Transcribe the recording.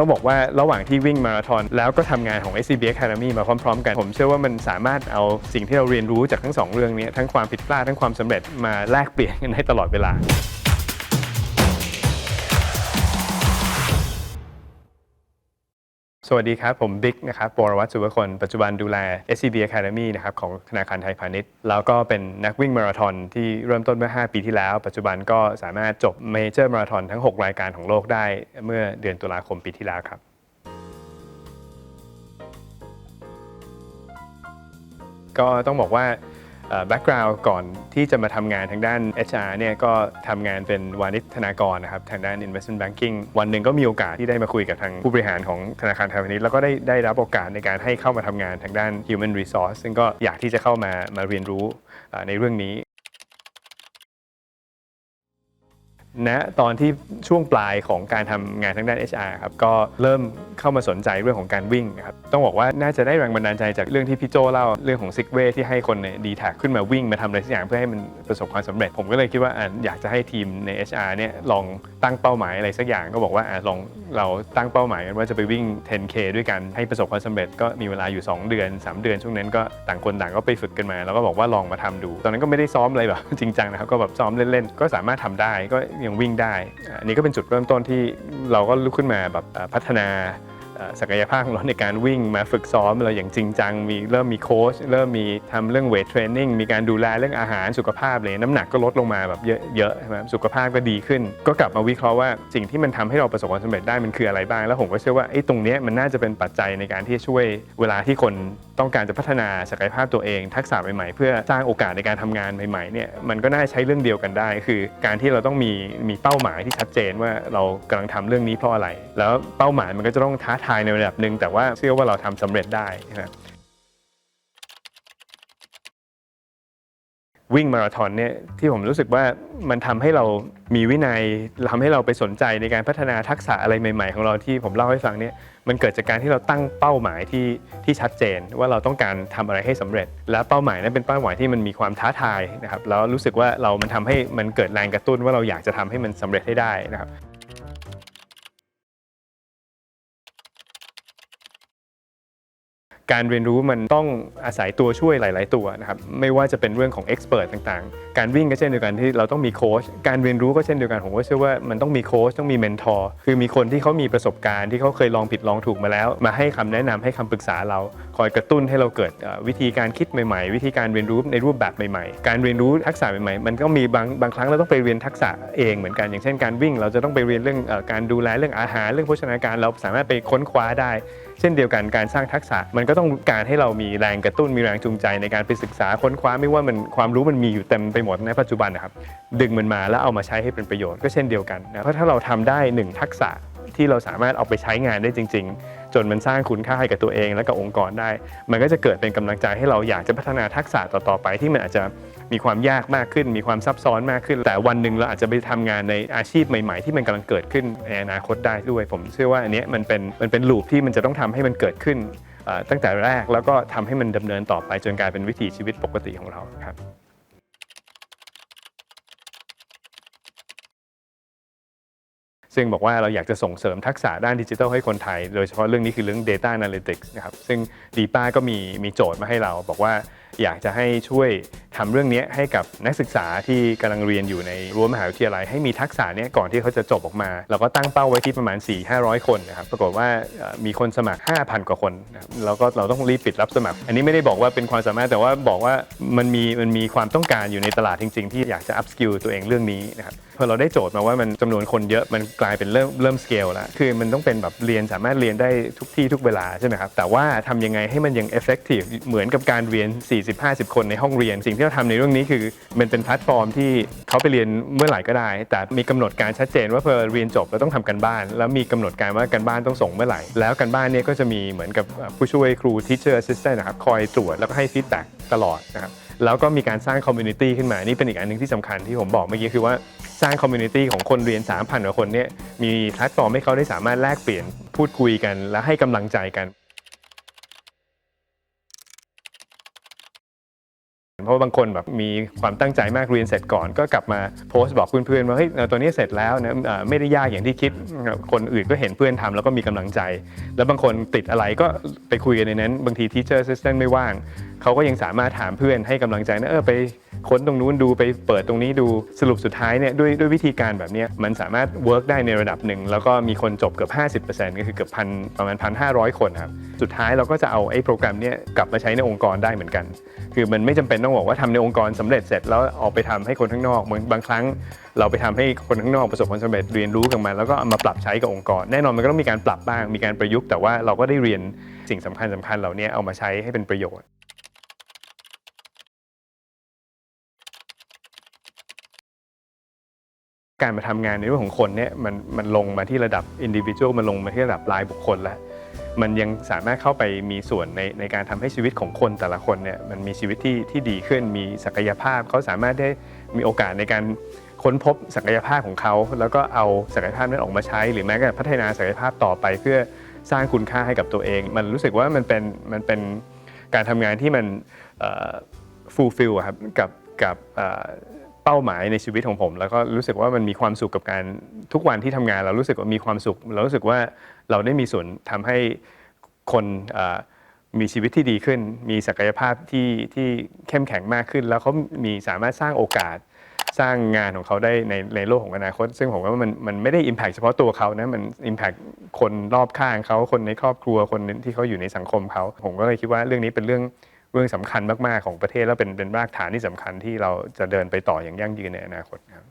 ต้องบอกว่าระหว่างที่วิ่งมาราธอนแล้วก็ทำงานของ SCB Academy มาพร้อมๆกัน ผมเชื่อว่ามันสามารถเอาสิ่งที่เราเรียนรู้จากทั้งสองเรื่องนี้ทั้งความผิดพลาดทั้งความสำเร็จมาแลกเปลี่ยนกันให้ตลอดเวลา สวัสดีครับ ผมบิ๊กนะครับปรวัตสุวคน ปัจจุบันดูแล SCB Academy นะครับของธนาคารไทยพาณิชย์ แล้วก็เป็นนักวิ่งมาราธอนที่เริ่มต้นเมื่อ 5 ปีที่แล้ว ปัจจุบันก็สามารถจบเมเจอร์มาราธอนทั้ง 6 รายการของโลกได้เมื่อเดือนตุลาคมปีที่แล้วครับก็ต้องบอกว่า แบ็กกราวด์ก่อนที่จะมาทำงานทางด้าน HR เนี่ยก็ทำงานเป็นวานิชธนากรนะครับทางด้าน Investment Banking วันหนึ่งก็มีโอกาสที่ได้มาคุยกับทางผู้บริหารของธนาคารไทยพาณิชย์แล้วก็ได้ได้รับโอกาสในการให้เข้ามาทำงานทางด้าน Human Resource ซึ่งก็อยากที่จะเข้ามามาเรียนรู้ในเรื่องนี้ ณตอนที่ช่วงปลายของการทำงานทางด้าน HR ครับก็เริ่มเข้ามาสนใจเรื่องของการวิ่งครับต้องบอกว่าน่าจะได้แรงบันดาลใจจากเรื่องที่พี่โจเล่าเรื่องของซิกเวที่ให้คนในดีแท็ขึ้นมาวิ่งมาทำอะไรสักอย่างเพื่อให้มันประสบความสำเร็จ ผมก็เลยคิดว่าอะอยากจะให้ทีมใน HR เนี่ยลองตั้งเป้าหมายอะไรสักอย่างก็บอกว่าอะลองเราตั้งเป้าหมายกันว่าจะไปวิ่ง 10K ด้วยกันให้ประสบความสำเร็จก็มีเวลาอยู่ 2 เดือน 3 เดือนช่วงนั้นก็ต่างคนต่างก็ไปฝึกกันมา แล้วก็บอกว่าลองมาทำดู ตอนนั้นก็ไม่ได้ซ้อมอะไรแบบจริงจังนะครับก็แบบซ้อมเล่นๆก็สามารถทำได้ก็ยังวิ่งได้อันนี้ก็เป็นจุดเริ่มต้นที่เราก็ลุกขึ้นมาแบบพัฒนาศักยภาพของเราในการวิ่งมาฝึกซ้อมเราอย่างจริงจัง มีเริ่มมีโค้ชเริ่มมีทำเรื่องเวทเทรนนิ่งมีการดูแลเรื่องอาหารสุขภาพเลยน้ำหนักก็ลดลงมาแบบเยอะเยอะใช่ไหมสุขภาพก็ดีขึ้น ก็กลับมาวิเคราะห์ว่าสิ่งที่มันทำให้เราประสบความสำเร็จได้มันคืออะไรบ้าง แล้วผมก็เชื่อว่าไอ้ตรงเนี้ยมันน่าจะเป็นปัจจัยในการที่ช่วยเวลาที่คน ต้องการจะพัฒนาศักยภาพตัวเอง ทักษะใหม่ๆ เพื่อสร้างโอกาสในการทำงานใหม่ๆเนี่ยมันก็น่าใช้เรื่องเดียวกันได้ คือการที่เราต้องมีมีเป้าหมายที่ชัดเจนว่าเรากำลังทำเรื่องนี้เพราะอะไร แล้วเป้าหมายมันก็จะต้องท้าทายในระดับหนึ่งแต่ว่าเชื่อว่าเราทำสำเร็จได้นะครับ วิ่งมาราธอนเนี่ยที่ผมรู้สึกว่ามันทำให้เรามีวินัยทำให้เราไปสนใจในการพัฒนาทักษะอะไรใหม่ ๆ ของเราที่ผมเล่าให้ฟังเนี่ยมันเกิดจากการที่เราตั้งเป้าหมายที่ที่ชัดเจน ว่าเราต้องการทำอะไรให้สำเร็จ และเป้าหมายนั้นเป็นเป้าหมายที่มันมีความท้าทายนะครับแล้วรู้สึกว่าเรามันทำให้มันเกิดแรงกระตุ้นว่าเราอยากจะทำให้มันสำเร็จให้ได้นะครับ การเรียนรู้มันต้องอาศัยตัวช่วยหลาย ๆ ตัวนะครับไม่ว่าจะเป็นเรื่องของเอ็กซ์เพรสต่างๆ การวิ่งก็เช่นเดียวกันที่เราต้องมีโค้ชการเรียนรู้ก็เช่นเดียวกันผมก็เชื่อว่ามันต้องมีโค้ชต้องมีเมนทอร์คือมีคนที่เขามีประสบการณ์ที่เขาเคยลองผิดลองถูกมาแล้ว มาให้คำแนะนำให้คำปรึกษาเราคอยกระตุ้นให้เราเกิดวิธีการคิดใหม่ ๆ วิธีการเรียนรู้ในรูปแบบใหม่ ๆ การเรียนรู้ทักษะใหม่ ๆ มันก็มีบางบางครั้งเราต้องไปเรียนทักษะเองเหมือนกันอย่างเช่น การวิ่งเราจะต้องไปเรียนเรื่องการดูแลเรื่องอาหารเรื่องโภชนาการเราสามารถไปค้นคว้าได้ เช่นเดียวกันการสร้างทักษะ มันก็ต้องการให้เรามีแรงกระตุ้นมีแรงจูงใจในการไปศึกษาค้นคว้าไม่ว่ามันความรู้มันมีอยู่เต็มไปหมดในปัจจุบันนะครับดึงมันมาแล้วเอามาใช้ให้เป็นประโยชน์ก็เช่นเดียวกันนะเพราะถ้าเราทำได้หนึ่งทักษะที่เราสามารถเอาไปใช้งานได้จริง ๆ จนมันสร้างคุณค่าให้กับตัวเองและกับองค์กรได้ มันก็จะเกิดเป็นกำลังใจให้เราอยากจะพัฒนาทักษะต่อๆไปที่มันอาจจะมีความยากมากขึ้น มีความซับซ้อนมากขึ้น แต่วันหนึ่งเราอาจจะไปทำงานในอาชีพใหม่ ๆ ที่มันกำลังเกิดขึ้นในอนาคตได้ด้วย ผมเชื่อว่าอันนี้มันเป็นมันเป็นลูปที่มันจะต้องทำให้มันเกิดขึ้นตั้งแต่แรกแล้วก็ทำให้มันดำเนินต่อไปจนกลายเป็นวิถีชีวิตปกติของเราครับ ซึ่งบอกว่าเราอยากจะส่งเสริมทักษะด้านดิจิทัลให้คนไทย โดยเฉพาะเรื่องนี้คือเรื่อง Data Analytics นะครับซึ่งดีป้าก็มีมีโจทย์มาให้เราบอกว่า อยากจะให้ช่วยทำเรื่องนี้ให้กับนักศึกษาที่กำลังเรียนอยู่ในรั้วมหาวิทยาลัย ให้มีทักษะเนี้ก่อนที่เขาจะจบออกมา เราก็ตั้งเป้าไว้ที่ประมาณ 4-500 คนนะครับปรากฏว่ามีคนสมัคร 5,000 กว่าคนนะครับแล้วก็เราต้องรีบปิดรับสมัคร อันนี้ไม่ได้บอกว่าเป็นความสามารถแต่ว่าบอกว่ามันมีมันมีความต้องการอยู่ในตลาดจริง ๆ ที่อยากจะ up skill ตัวเองเรื่องนี้นะครับพอเราได้โจทย์มาว่ามันจำนวนคนเยอะมันกลายเป็นเริ่มเริ่มสเกลแล้วคือมันต้องเป็นแบบเรียนสามารถเรียนได้ทุกที่ทุกเวลาใช่ไหมครับแต่ว่าทำยังไงให้มันยัง effective เหมือนกับการเรียน40-50 คนในห้องเรียน สิ่งที่เราทำในเรื่องนี้คือมันเป็นแพลตฟอร์มที่เขาไปเรียนเมื่อไหร่ก็ได้ แต่มีกำหนดการชัดเจนว่าพอเรียนจบเราต้องทำกันบ้าน แล้วมีกำหนดการว่ากันบ้านต้องส่งเมื่อไหร่ แล้วกันบ้านเนี่ยก็จะมีเหมือนกับผู้ช่วยครู teacher assistant นะครับคอยตรวจแล้วก็ให้ feedback ตลอดนะครับแล้วก็มีการสร้างคอมมูนิตี้ขึ้นมา นี่เป็นอีกอันหนึงที่สำคัญที่ผมบอกเมื่อกี้คือว่าสร้างคอมมูนิตี้ของคนเรียน 3,000กว่าคนเนี่ยมีแพลตฟอร์มให้เขาได้สามารถแลกเปลี่ยนพูดคุยกัน และให้กำลังใจกัน เพราะบางคนแบบมีความตั้งใจมากเรียนเสร็จก่อน ก็กลับมาโพสต์บอกเพื่อนๆว่าเฮ้ยเอ่อตัวนี้เสร็จแล้วนะไม่ได้ยากอย่างที่คิดคนอื่นก็เห็นเพื่อนทำแล้วก็มีกำลังใจ แล้วบางคนติดอะไรก็ไปคุยกันในนั้น บางทีทีเชอร์ซิสเตนไม่ว่าง เขาก็ยังสามารถถามเพื่อนให้กำลังใจนะเออไปค้นตรงนู้นดูไปเปิดตรงนี้ดูสรุปสุดท้ายเนี่ยด้วยด้วยวิธีการแบบนี้มันสามารถ work ได้ในระดับหนึ่ง แล้วก็มีคนจบเกือบ 50%ก็คือเกือบพันประมาณ 1,500 คนครับ สุดท้ายเราก็จะเอาไอ้โปรแกรมเนี้ยกลับมาใช้ในองค์กรได้เหมือนกัน คือมันไม่จำเป็นต้องบอกว่าทำในองค์กรสำเร็จเสร็จแล้วออกไปทำให้คนข้างนอกเหมือนบางครั้ง เราไปทำให้คนข้างนอกประสบความสำเร็จเรียนรู้กันมาแล้วก็เอามาปรับใช้กับองค์กร แน่นอนมันก็ต้องมีการปรับบ้างมีการประยุกต์แต่ว่าเราก็ได้เรียนสิ่งสำคัญสำคัญเหล่านี้เอามาใช้ให้เป็นประโยชน์ การมาทำงานในเรื่องของคนเนี่ยมันมันลงมาที่ระดับอินดิวิ u a l มันลงมาที่ระดับรายบุคคลแล้วมันยังสามารถเข้าไปมีส่วนในในการทำให้ชีวิตของคนแต่ละคนเนี่ยมันมีชีวิตที่ที่ดีขึ้นมีศักยภาพเขาสามารถได้มีโอกาสในการค้นพบศักยภาพของเขา แล้วก็เอาศักยภาพนั้นออกมาใช้ หรือแม้กระทั่งพัฒนาศักยภาพต่อไปเพื่อสร้างคุณค่าให้กับตัวเอง มันรู้สึกว่ามันเป็นมันเป็นการทำงานที่มันฟูลฟิลครับกับกับ เป้าหมายในชีวิตของผม แล้วก็รู้สึกว่ามันมีความสุขกับการทุกวันที่ทำงานเรารู้สึกว่ามีความสุข เรารู้สึกว่าเราได้มีส่วนทำให้คนมีชีวิตที่ดีขึ้น มีศักยภาพที่ที่เข้มแข็งมากขึ้น แล้วเขามีสามารถสร้างโอกาสสร้างงานของเขาได้ในในโลกของอนาคต ซึ่งผมว่ามันมันไม่ได้ Impact เฉพาะตัวเขานะมัน Impact คนรอบข้างเขาคนในครอบครัวคนที่เขาอยู่ในสังคมเขาผมก็เลยคิดว่าเรื่องนี้เป็นเรื่อง เรื่องสำคัญมากๆของประเทศแล้วเป็นเป็นรากฐานที่สำคัญที่เราจะเดินไปต่ออย่างยั่งยืนในอนาคตครับ